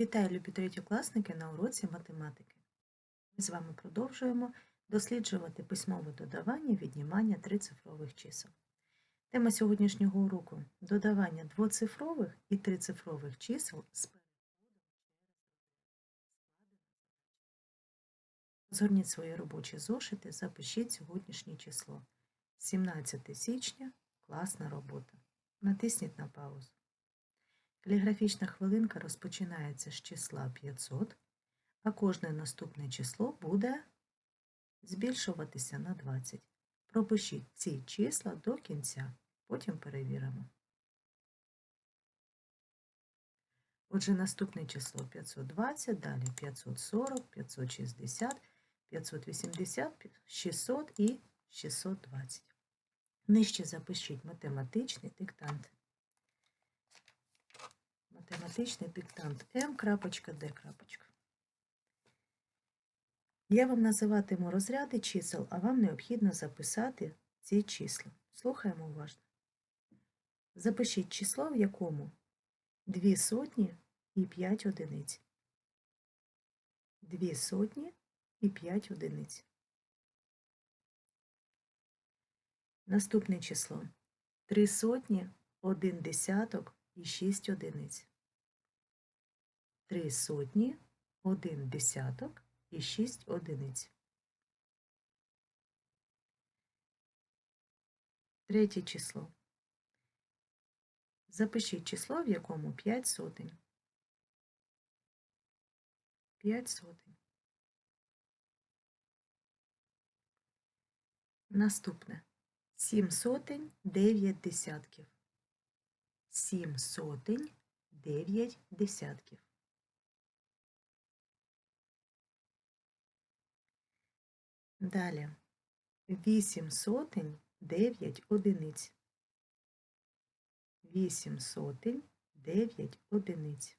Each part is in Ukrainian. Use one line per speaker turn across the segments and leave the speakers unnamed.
Вітаю, любі третьокласники на уроці математики. Ми з вами продовжуємо досліджувати письмове додавання віднімання трицифрових чисел. Тема сьогоднішнього уроку додавання двоцифрових і трицифрових чисел з переходом Згорніть свої робочі зошити, запишіть сьогоднішнє число. 17 січня класна робота. Натисніть на паузу. Каліграфічна хвилинка розпочинається з числа 500, а кожне наступне число буде збільшуватися на 20. Пропишіть ці числа до кінця, потім перевіримо. Отже, наступне число 520, далі 540, 560, 580, 600 і 620. Нижче запишіть математичний диктант математичний диктант М.Д. Я вам називатиму розряди чисел, а вам необхідно записати ці числа. Слухаємо уважно. Запишіть число, в якому 2 сотні і 5 одиниць. 2 сотні і 5 одиниць. Наступне число 3 сотні, 1 десяток і 6 одиниць. 3 сотні, 1 десяток і 6 одиниць. Третє число. Запишіть число, в якому 5 сотень. 5 сотень. Наступне. 7 сотень, 9 десятків. 7 сотень, 9 десятків. Далі 8 сотень 9 одиниць. 8 сотень 9 одиниць.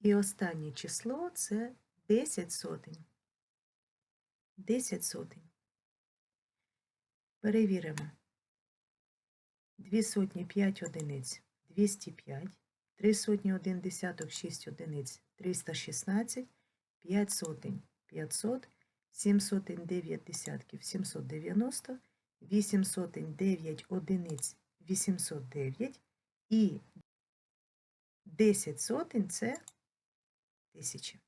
І останнє число це 10 сотень. 10 сотень. Перевіримо. 2 сотні 5 одиниць 205. 3 сотні 1 десяток 6 одиниць 316, 5 сотень 500, 7 сотень 9 десятків 790, 8 сотень 9 одиниць 809 і 10 сотень це тисячі.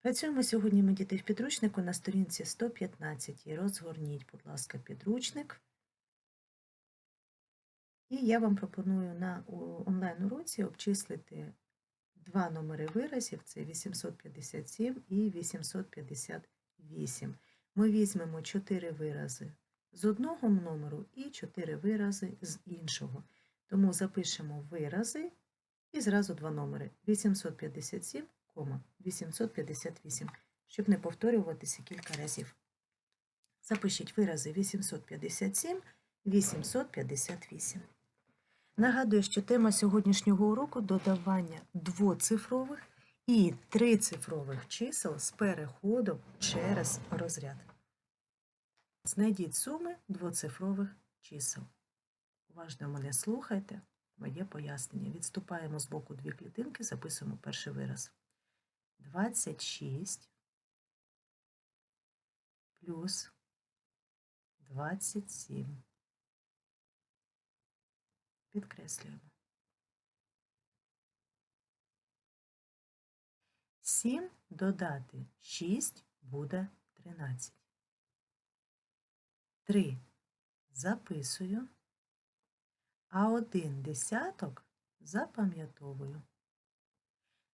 Працюємо сьогодні ми діти в підручнику на сторінці 115. Розгорніть, будь ласка, підручник. І я вам пропоную на онлайн-уроці обчислити два номери виразів це 857 і 858. Ми візьмемо 4 вирази з одного номеру і 4 вирази з іншого. Тому запишемо вирази і зразу два номери 857, 858, щоб не повторюватися кілька разів. Запишіть вирази 857, 858. Нагадую, що тема сьогоднішнього уроку додавання двоцифрових і трицифрових чисел з переходом через розряд. Знайдіть суми двоцифрових чисел. Уважно мене слухайте, моє пояснення. Відступаємо з боку дві клітинки, записуємо перший вираз. 26 плюс 27. Підкреслюємо. 7 додати 6 буде 13. 3 записую, а 1 десяток запам'ятовую.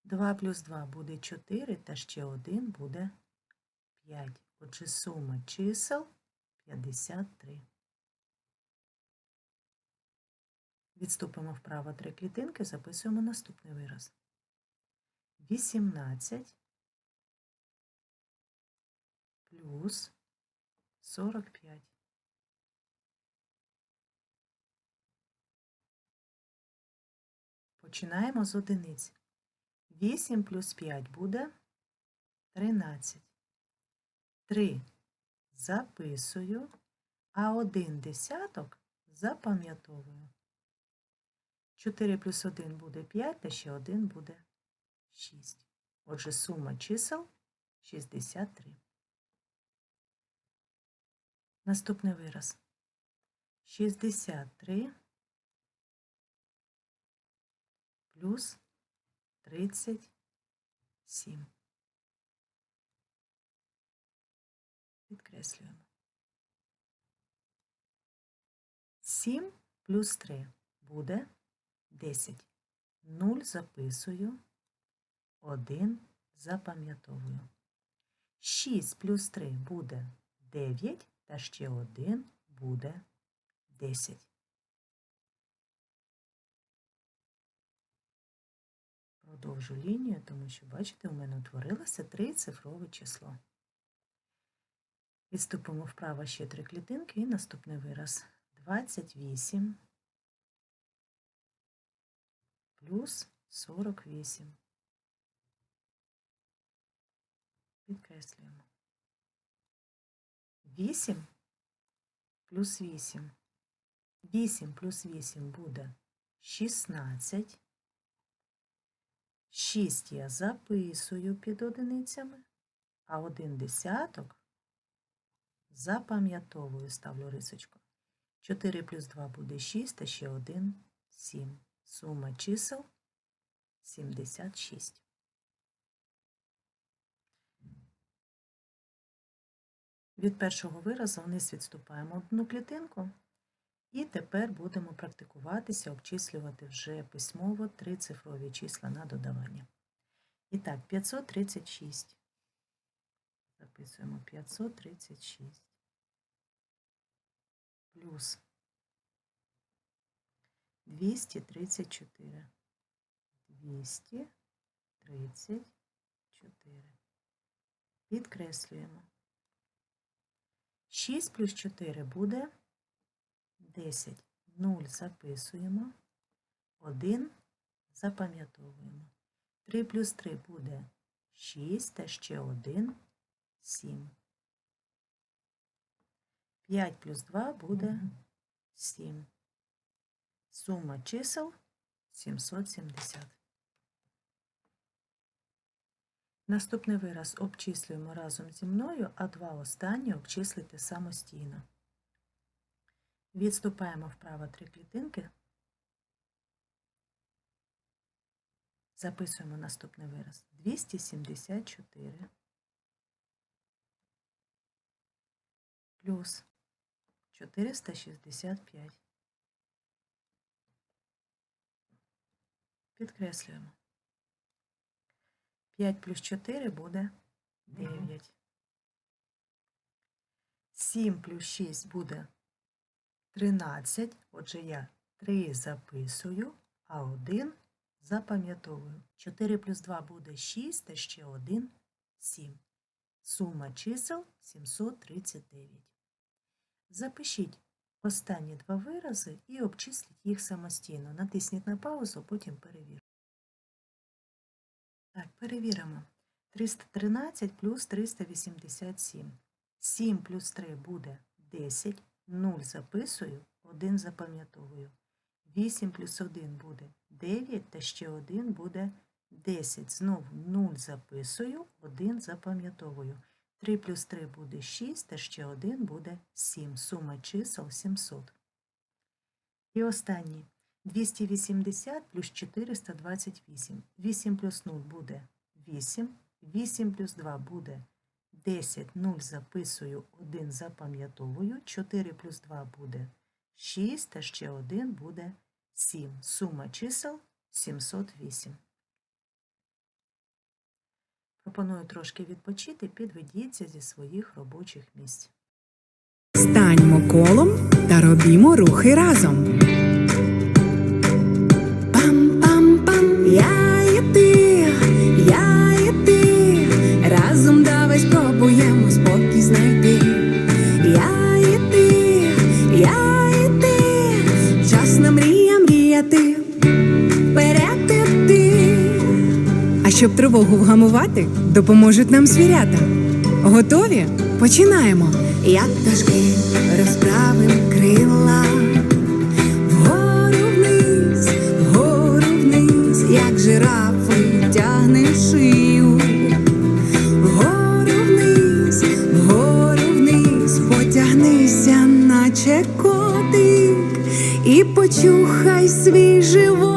2 плюс 2 буде 4, та ще 1 буде 5. Отже, сума чисел 53. Відступимо вправо три клітинки, записуємо наступний вираз. 18 плюс 45. Починаємо з одиниць. 8 плюс 5 буде 13. 3 записую, а один десяток запам'ятовую. 4 плюс 1 буде 5, та ще 1 буде 6. Отже, сума чисел 63. Наступний вираз. 63 плюс 37. Підкреслюємо. 7 плюс 3 буде 10. 0 записую, 1 запам'ятовую. 6 плюс 3 буде 9, та ще 1 буде 10. Продовжу лінію, тому що, бачите, у мене утворилося трицифрове число. Відступимо вправо ще три клітинки і наступний вираз. 28 плюс 48. Підкреслюємо. 8 плюс 8. 8 плюс 8 буде 16. 6 я записую під одиницями, а один десяток запам'ятовую, ставлю рисочку. 4 плюс 2 буде 6, а ще 1 – 7. Сума чисел 76. Від першого виразу вниз відступаємо одну клітинку. І тепер будемо практикуватися, обчислювати вже письмово трицифрові числа на додавання. І так, 536. Записуємо 536 плюс 234. 234. Підкреслюємо. 6 плюс 4 буде 10. 0 записуємо. 1 запам'ятовуємо. 3 плюс 3 буде 6 та ще 1 7. 5 плюс 2 буде 7. Сума чисел 770. Наступний вираз обчислюємо разом зі мною, а два останні обчислити самостійно. Відступаємо вправо три клітинки. Записуємо наступний вираз. 274 плюс 465. Підкреслюємо. 5 плюс 4 буде 9. 7 плюс 6 буде 13. Отже, я 3 записую, а 1 запам'ятовую. 4 плюс 2 буде 6, та ще 1 7. Сума чисел 739. Запишіть останні два вирази і обчисліть їх самостійно. Натисніть на паузу, потім перевірте. Так, перевіримо. 313 плюс 387. 7 плюс 3 буде 10. 0 записую, 1 запам'ятовую. 8 плюс 1 буде 9, та ще 1 буде 10. Знову 0 записую, 1 запам'ятовую. 3 плюс 3 буде 6, та ще 1 буде 7. Сума чисел 700. І останній. 280 плюс 428. 8 плюс 0 буде 8. 8 плюс 2 буде 10. 0 записую, 1 запам'ятовую. 4 плюс 2 буде 6, та ще 1 буде 7. Сума чисел 708. Пропоную трошки відпочити, підведіться зі своїх робочих місць.
Станьмо колом та робімо рухи разом. Щоб тривогу вгамувати, допоможуть нам звірята. Готові? Починаємо. Як ташки розправим крила, вгору вниз, вгору вниз, як жирафи тягнем шию, вгору вниз, вгору вниз, потягнися, наче котик, і почухай свій живот.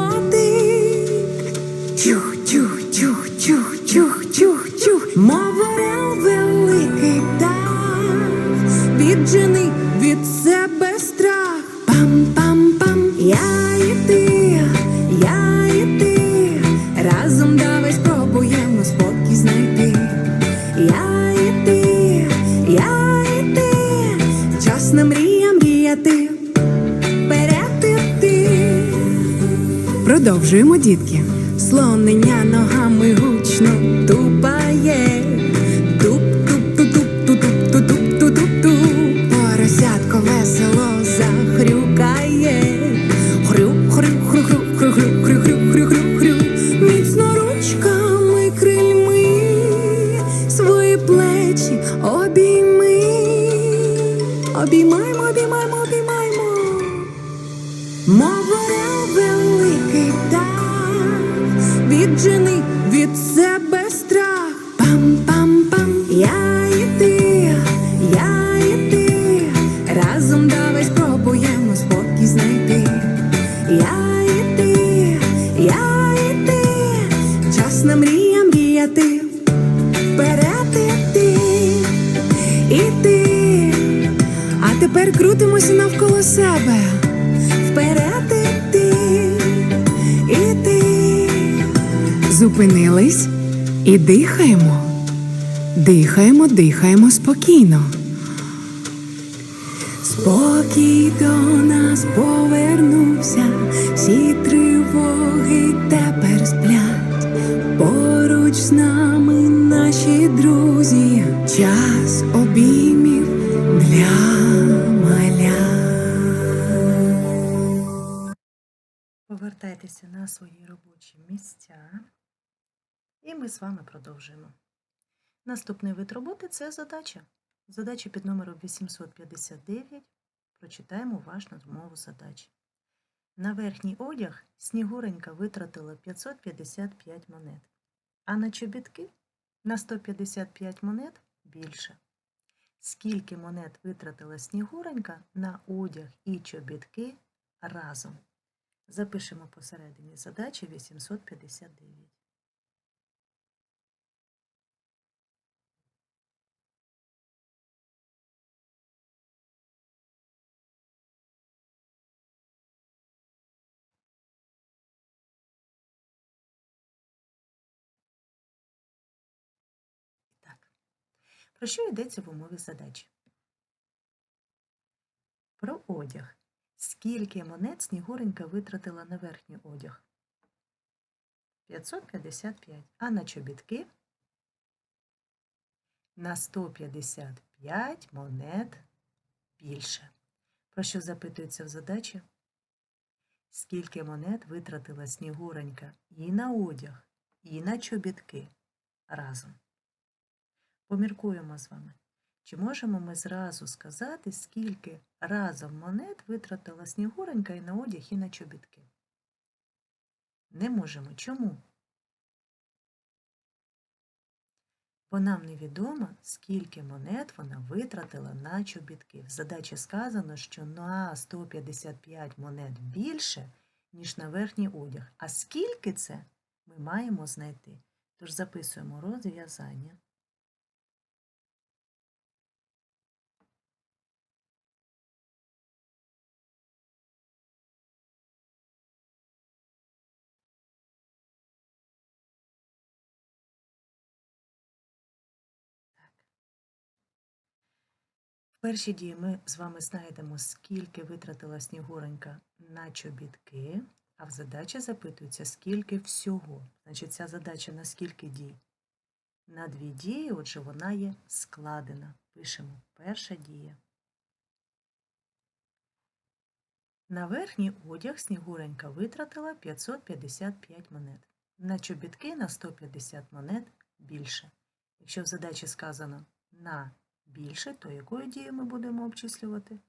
Зупинились і дихаємо. Дихаємо, дихаємо спокійно. Спокій до нас повернувся, всі тривоги тепер сплять. Поруч з нами наші друзі, час обіймів для маля.
Повертайтеся на свої робочі місця. І ми з вами продовжуємо. Наступний вид роботи це задача. Задача під номером 859. Прочитаємо уважно змову задачі. На верхній одяг Снігуренька витратила 555 монет, а на чобітки на 155 монет більше. Скільки монет витратила Снігуренька на одяг і чобітки разом? Запишемо посередині задачі 859. Про що йдеться в умові задачі? Про одяг. Скільки монет Снігуренька витратила на верхній одяг? 555. А на чобітки? На 155 монет більше. Про що запитується в задачі? Скільки монет витратила Снігуренька і на одяг, і на чобітки разом? Поміркуємо з вами. Чи можемо ми зразу сказати, скільки разом монет витратила Снігуренька і на одяг, і на чобітки? Не можемо. Чому? Бо нам невідомо, скільки монет вона витратила на чобітки. В задачі сказано, що на 155 монет більше, ніж на верхній одяг. А скільки це ми маємо знайти? Тож записуємо розв'язання. В першій дії ми з вами знайдемо, скільки витратила Снігуренька на чобітки, а в задачі запитується, скільки всього. Значить, ця задача на скільки дій? На дві дії, отже, вона є складена. Пишемо перша дія. На верхній одяг Снігуренька витратила 555 монет. На чобітки на 150 монет більше. Якщо в задачі сказано на більше, то якою дією ми будемо обчислювати?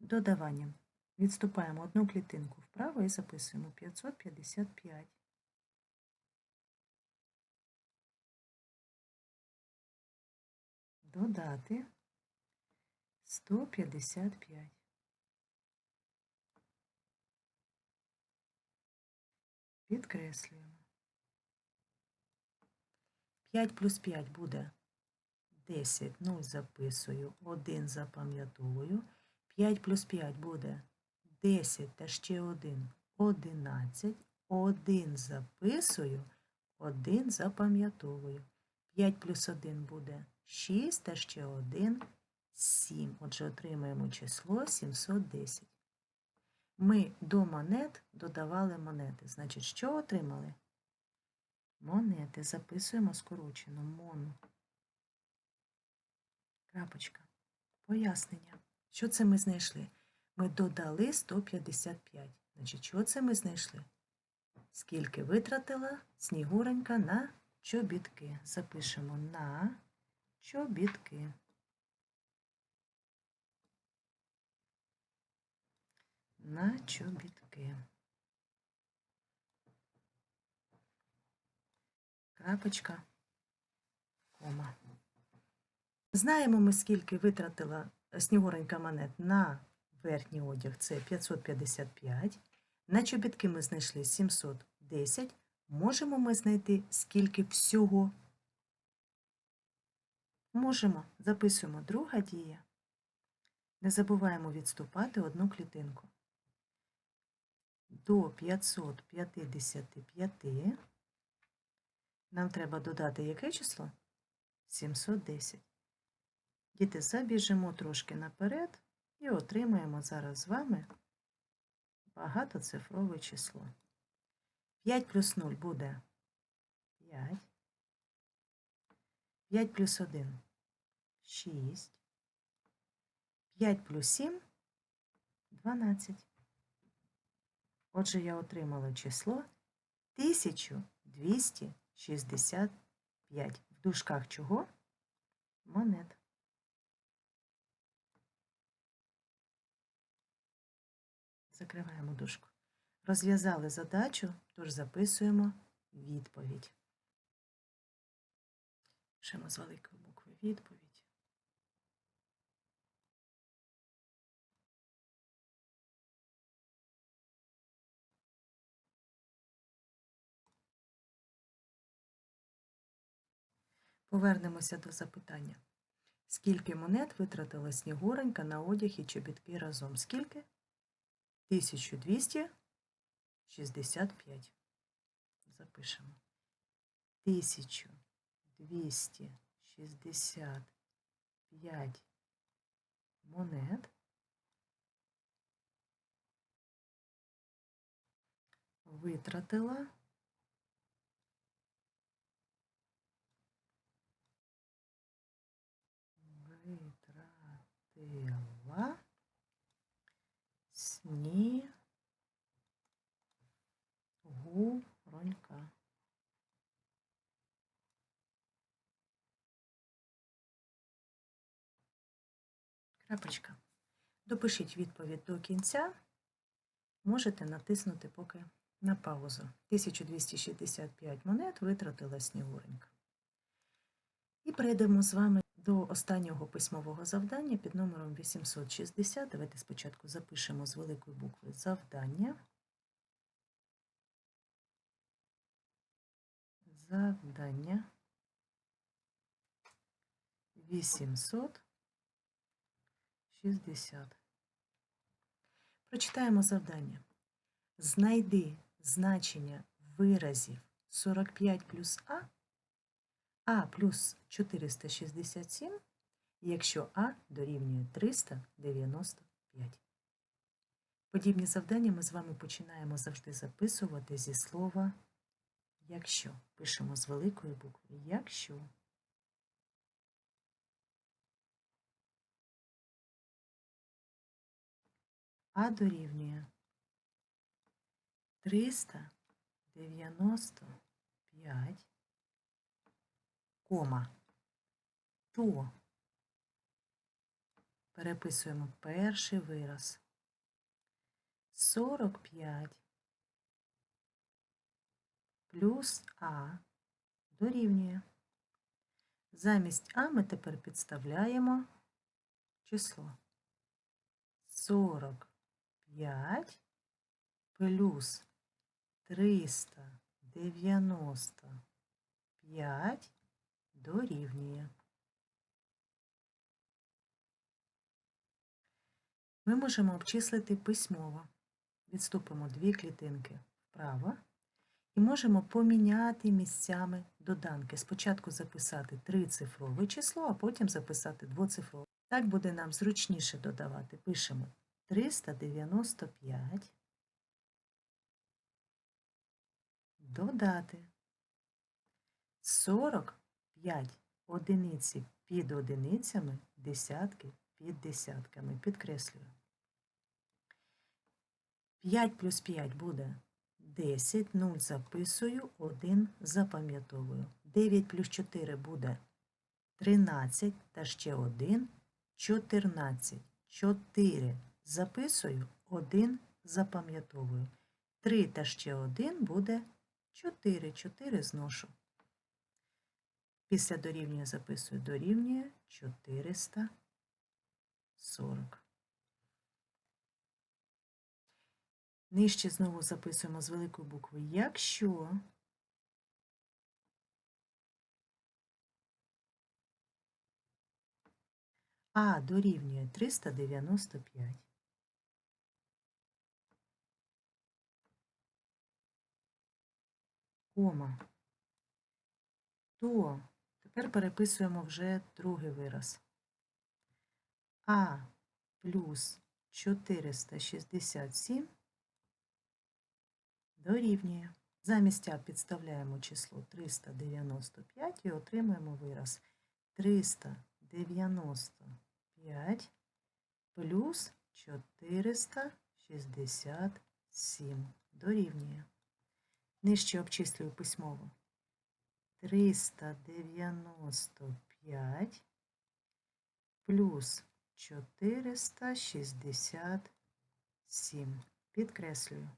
Додаванням. Відступаємо одну клітинку вправо і записуємо 555. Додати 155. Підкреслюємо. 5 плюс 5 буде 10. 0 записую, 1 запам'ятовую. 5 плюс 5 буде 10 та ще 1 11. 1 записую, 1 запам'ятовую. 5 плюс 1 буде 6 та ще 1 7. Отже, отримаємо число 710. Ми до монет додавали монети. Значить, що отримали? Монети. Записуємо скорочено. Мон. Крапочка. Пояснення. Що це ми знайшли? Ми додали 155. Значить, що це ми знайшли? Скільки витратила Снігуренька на чобітки? Запишемо на чобітки. На чобітки. Крапочка. Кома. Знаємо ми, скільки витратила Снігуренька монет на верхній одяг. Це 555. На чобітки ми знайшли 710. Можемо ми знайти скільки всього? Можемо. Записуємо друга дія. Не забуваємо відступати одну клітинку. До 555 нам треба додати яке число? 710. Діти, забіжимо трошки наперед і отримаємо зараз з вами багатоцифрове число. 5 плюс 0 буде 5. 5 плюс 1 6. 5 плюс 7 12. Отже, я отримала число 1265. В дужках чого? Монет. Закриваємо дужку. Розв'язали задачу, тож записуємо відповідь. Пишемо з великої букви відповідь. Повернемося до запитання. Скільки монет витратила Снігуренька на одяг і чобітки разом? Скільки? 1265. Запишемо. 1265 монет витратила витратила Снігуронька. Крапочка. Допишіть відповідь до кінця. Можете натиснути поки на паузу. 1265 монет витратила Снігуренька. І перейдемо з вами до останнього письмового завдання під номером 860. Давайте спочатку запишемо з великої букви завдання. Завдання 860. Прочитаємо завдання. Знайди значення виразів 45 плюс А а плюс 467, якщо А дорівнює 395. Подібні завдання ми з вами починаємо завжди записувати зі слова якщо. Пишемо з великої букви якщо. А дорівнює 395 кома, то переписуємо перший вираз. 45 плюс А дорівнює. Замість А ми тепер підставляємо число. 45 плюс 395 дорівнює. Ми можемо обчислити письмово. Відступимо дві клітинки вправо і можемо поміняти місцями доданки. Спочатку записати трицифрове число, а потім записати двоцифрове. Так буде нам зручніше додавати. Пишемо 395 додати 45 одиниці під одиницями, десятки під десятками. Підкреслюю. 5 плюс 5 буде 10, 0 записую, 1 запам'ятовую. 9 плюс 4 буде 13 та ще 1 14. 4 записую, 1 запам'ятовую. 3 та ще 1 буде 4. 4 зношу. Після дорівнює записую дорівнює 440. Нижче знову записуємо з великої букви. Якщо А дорівнює 395. Кома. То тепер переписуємо вже другий вираз. А плюс 467 дорівнює. Замість А підставляємо число 395 і отримуємо вираз 395 плюс 467 дорівнює. Нижче обчислюю письмово. 395 плюс 467. Підкреслюю.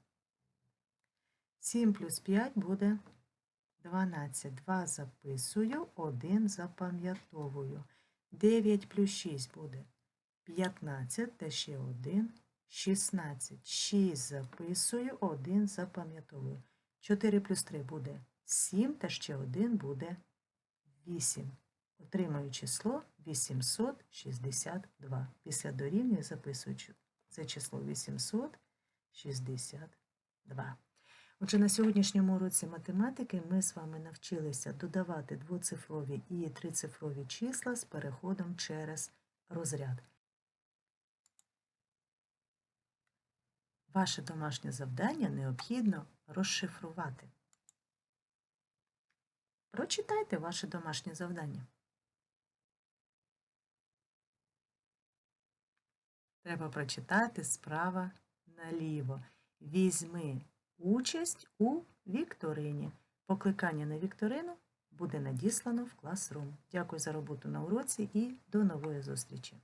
7 плюс 5 буде 12. 2 записую, 1 запам'ятовую. 9 плюс 6 буде 15, та ще 1, 16. 6 записую, 1 запам'ятовую. 4 плюс 3 буде 7, та ще 1 буде 8. Отримаю число 862. Після дорівнює записую це число 862. Отже, на сьогоднішньому уроці математики ми з вами навчилися додавати двоцифрові і трицифрові числа з переходом через розряд. Ваше домашнє завдання необхідно розшифрувати. Прочитайте ваше домашнє завдання. Треба прочитати справа наліво. Візьми участь у вікторині. Покликання на вікторину буде надіслано в класрум. Дякую за роботу на уроці і до нової зустрічі!